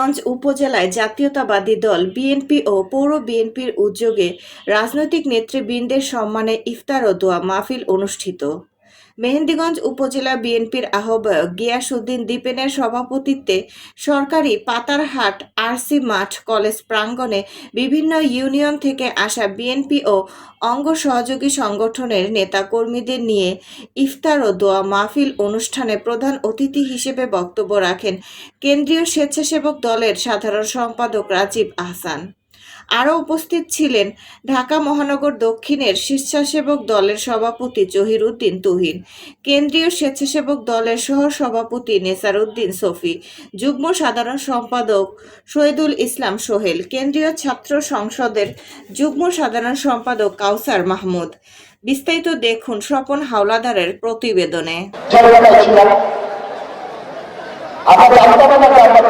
মেহেন্দিগঞ্জ উপজেলায় জাতীয়তাবাদী দল বিএনপি ও পৌর বিএনপির উদ্যোগে রাজনৈতিক নেতৃবৃন্দের সম্মানে ইফতার ও দোয়া মাহফিল অনুষ্ঠিত। মেহেন্দিগঞ্জ উপজেলা বিএনপির আহ্বায়ক গিয়াসউদ্দিন দীপেনের সভাপতিত্বে সরকারি পাতারহাট আরসি মাঠ কলেজ প্রাঙ্গণে বিভিন্ন ইউনিয়ন থেকে আসা বিএনপি ও অঙ্গ সহযোগী সংগঠনের নেতাকর্মীদের নিয়ে ইফতার ও দোয়া মাহফিল অনুষ্ঠানে প্রধান অতিথি হিসেবে বক্তব্য রাখেন কেন্দ্রীয় স্বেচ্ছাসেবক দলের সাধারণ সম্পাদক রাজীব আহসান। আরও উপস্থিত ছিলেন ঢাকা মহানগর দক্ষিণের স্বেচ্ছাসেবক দলের সভাপতি জহির উদ্দিন তুহিন, কেন্দ্রীয় স্বেচ্ছাসেবক দলের সহ সভাপতি নেসার উদ্দিন সফি, যুগ্ম সাধারণ সম্পাদক শহীদুল ইসলাম সোহেল, কেন্দ্রীয় ছাত্র সংসদের যুগ্ম সাধারণ সম্পাদক কাউসার মাহমুদ। বিস্তারিত দেখুন স্বপন হাওলাদারের প্রতিবেদনে। আমরা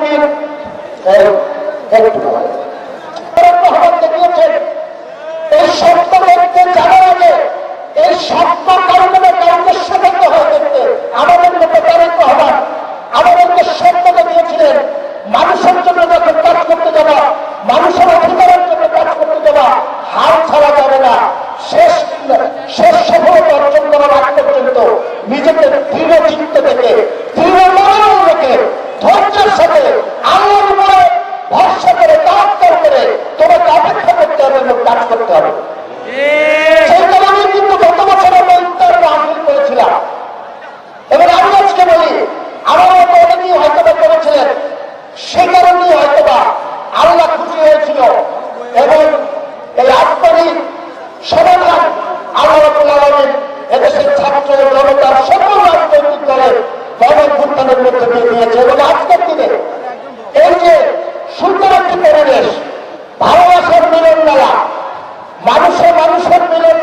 নিজেকে দৃঢ় মানুষে মানুষের মিলন